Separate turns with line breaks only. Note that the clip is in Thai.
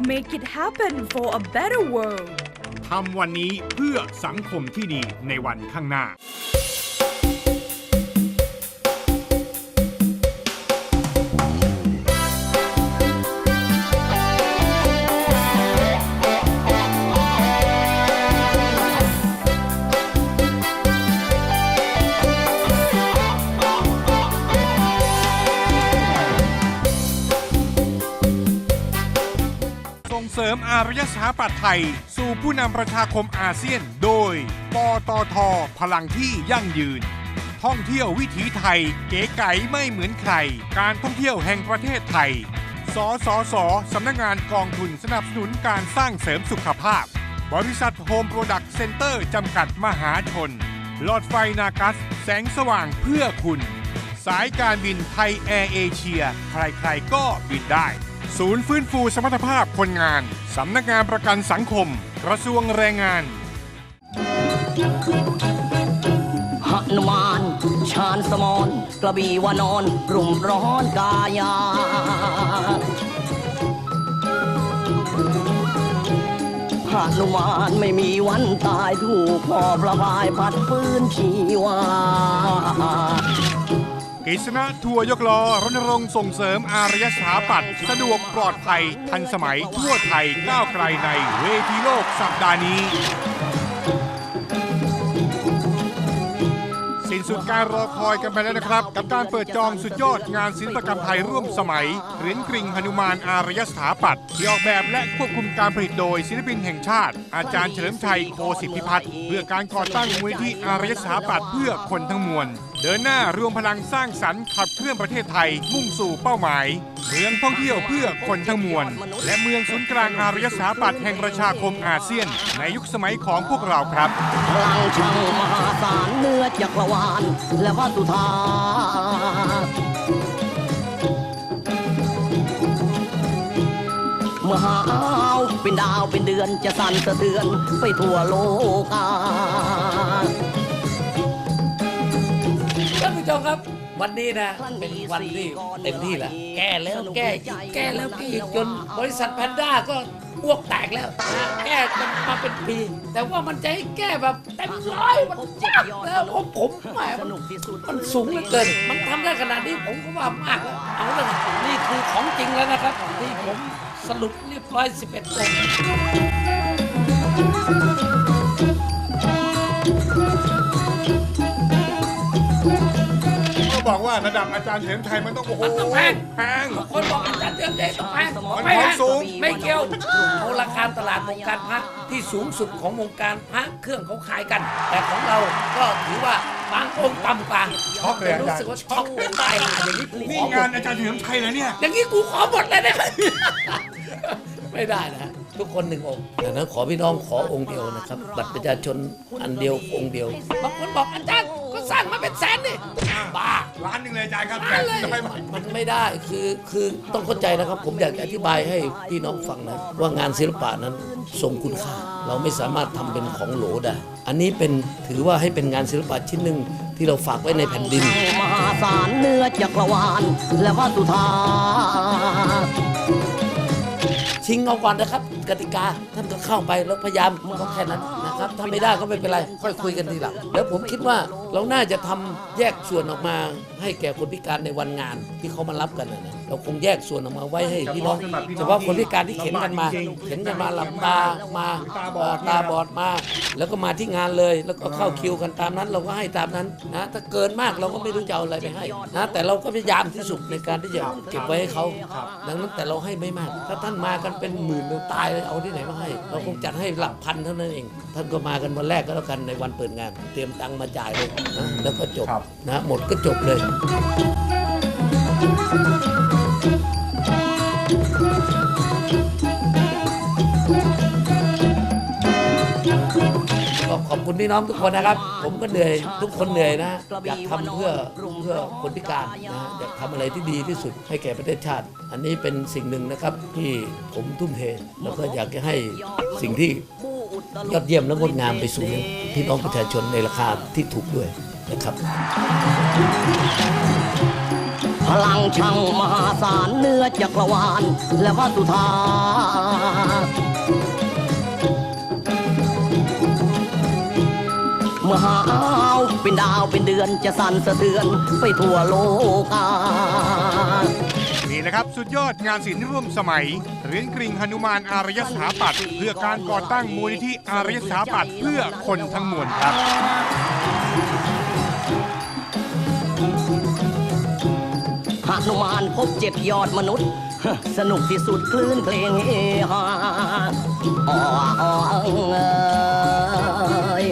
Make it happen for a better world.
ทำวันนี้เพื่อสังคมที่ดีในวันข้างหน้า อารยสถาปัตย์ไทย สู่ผู้นำประชาคมอาเซียน โดย ปตท พลังที่ยั่งยืน ท่องเที่ยววิถีไทย เก๋ไก๋ไม่เหมือนใคร การท่องเที่ยวแห่งประเทศไทย สสส สำนักงานกองทุนสนับสนุนการสร้างเสริมสุขภาพ บริษัทโฮมโปรดักต์เซ็นเตอร์จำกัดมหาชน หลอดไฟนากัส แสงสว่างเพื่อคุณ สายการบินไทยแอร์เอเชีย ใครๆก็บินได้ ศูนย์ฟื้นฟูสมรรถภาพคนงาน สำนักงานประกันสังคม กระทรวงแรงงาน
หนุมาน ชาญสมรกระบี่วานอนรุ่มร้อนกายาหนุมานไม่มีวันตายถูกพ่อประบายพัดฟื้นชีวา
กฤษณะทัวร์ยกล้อรณรงค์ส่งเสริมอารยสถาปัตย์สะดวกปลอดภัย ทันสมัยทั่วไทยก้าวไกลในเวทีโลกสัปดาห์นี้ สุดการรอคอยกันไปแล้วนะครับ กับการเปิดจองสุดยอดงานศิลปกรรมไทยร่วมสมัยเหรียญกริ่งหนุมานอารยสถาปัตย์ที่ออกแบบและควบคุมการผลิตโดยศิลปินแห่งชาติ อาจารย์เฉลิมชัยโคสิทธิพัฒน์เพื่อการก่อตั้งมูลนิธิอารยสถาปัตย์เพื่อคนทั้งมวลเดินหน้ารวมพลังสร้างสรรค์ขับเคลื่อนประเทศไทยมุ่งสู่เป้าหมายเมืองท่องเที่ยวเพื่อคนทั้งมวล และเมืองศูนย์กลางอารยสถาปัตย์แห่งประชาคมอาเซียน ในยุคสมัยของพวกเราครับา
นเนื้อจักรวาลและวัตุธาเมื่อหาวเป็นดาวเป็นเดือนจะสั่นสะเทือนไปทั่วโลกา
ท่านผู้ชมครับ วันนี้นะเป็นวันที่เต็มที่แหละแก้แล้วแก้อีกแก้แล้วแก้อีกจนบริษัทแพนด้าก็อ้วกแตกแล้วนะแก้กันมาเป็นปี แต่ว่ามันจะให้แก้แบบเต็มร้อยมันยากแล้วผมผมแหม
สนุกที่สุด
มันสูงเหลือเกิน มันทำได้ขนาดนี้ผมก็ว่ามากแล้วเอาเลยนี่คือของจริงแล้วนะครับที่ผมสรุปเรียบร้อย 11องค์
บอกว่าระดับอาจารย์เฉลิมชัยมันต้องโอ้โห
มันต้องแพง
แพง
บางคนบอกอาจารย์เดือนเดต้องแพง
มัน
ไม่
ของ
แพง
สูง
ไม่เกี่ยวเอาราคาตลาดวงการพระที่สูงสุดของวงการพระเครื่องเขาขายกัน แต่ของเราก็ถือว่าบางองค์ต่ำกว่า
ช็อกเลยอาจารย์
รู้สึกว่าช็อกเป็นตายห่าอย่างนี้กู
นี่
ขอหม
งาน
ด
อาจารย์เฉลิมชัยเลยเนี่ย
อย่างนี้กูขอหมดเลยได้ไหม ไม่ได้นะทุกคนหนึ่งองค์ดังนั้นขอพี่น้องขอองค์เดียวนะครับบัตรประชาชนอันเดียวองค์เดียวบางคนบอกอาจารย์ก็ สร้างมาเป็นแสนนี่บ้า
ร้านหนึ่งเลยอาจารย์ครับ
ได้เลย
แต่ได้ไหม
มันไม่ได้คือคือต้องเข้าใจนะครับ ผมอยากจะอธิบายให้พี่น้องฟังนะ ว่างานศิลปะนั้นทรงคุณค่า เราไม่สามารถทำเป็นของโหลได้ อันนี้เป็นถือว่าให้เป็นงานศิลปะชิ้นหนึ่งที่เราฝากไว้ในแผ่นดิน
มหาศาลเนื้อจักรวาลและวัตถุธา
ชิงเอาก่อนนะครับ กติกาท่านก็เข้าไปแล้วพยายามก็แค่นั้นนะครับถ้าไม่ได้ก็ไม่เป็นไรค่อยคุยกันทีหลังแล้วผมคิดว่า เราน่าจะทำแยกส่วนออกมาให้แก่คนพิการในวันงานที่เขามารับกันนะนะเราคงแยกส่วนออกมาไว้ให้พี่น้องเฉพาะคนพิการที่เข็นกันมา เข็นกันมาหลับตามาเอ่อตาบอดมา แล้วก็มาที่งานเลย แล้วก็เข้าคิวกันตามนั้น เราก็ให้ตามนั้นนะถ้าเกินมากเราก็ไม่รู้จะเอาอะไรไปให้นะแต่เราก็พยายามที่สุดในการที่จะเก็บไว้ให้เขาดังนั้นแต่เราให้ไม่มาก ถ้าท่านมากันเป็นหมื่นเราตายเลยเอาที่ไหนมาให้ เราคงจัดให้หลักพันเท่านั้นเอง ท่านก็มากันวันแรกก็แล้วกันในวันเปิดงาน เตรียมตังค์มาจ่ายเลยนะแล้วก็จบนะหมดก็จบเลยก็ขอบคุณพี่น้องทุกคนนะครับ ผมก็เหนื่อยทุกคนเหนื่อยนะอยากทำเพื่อเพื่อคนพิการนะอยากทำอะไรที่ดีที่สุดให้แก่ประเทศชาติ อันนี้เป็นสิ่งหนึ่งนะครับที่ผมทุ่มเทแล้วก็อยากจะให้สิ่งที่ ยอดเยี่ยมและงดงามไปสู่พี่น้องประชาชนในราคาที่ถูกด้วยนะครับ
พลังช่างมหาศาลเนื้อจักรวาล และวัตุธาเมื่อหาวเป็นดาวเป็นเดือนจะสั่นสะเทือนไปทั่วโลกา
แหละครับ สุดยอดงานศิลป์ร่วมสมัยเหรียญกริ่งหนุมานอารยสถาปัตย์เพื่อการก่อตั้งมูลนิธิอารยสถาปัตย์เพื่อคนทั้งมวลครับ
หนุมานพบเจ็ดยอดมนุษย์ สนุกที่สุดคลื่นเพลงเฮฮาอ๋ออ๋อเอ้ย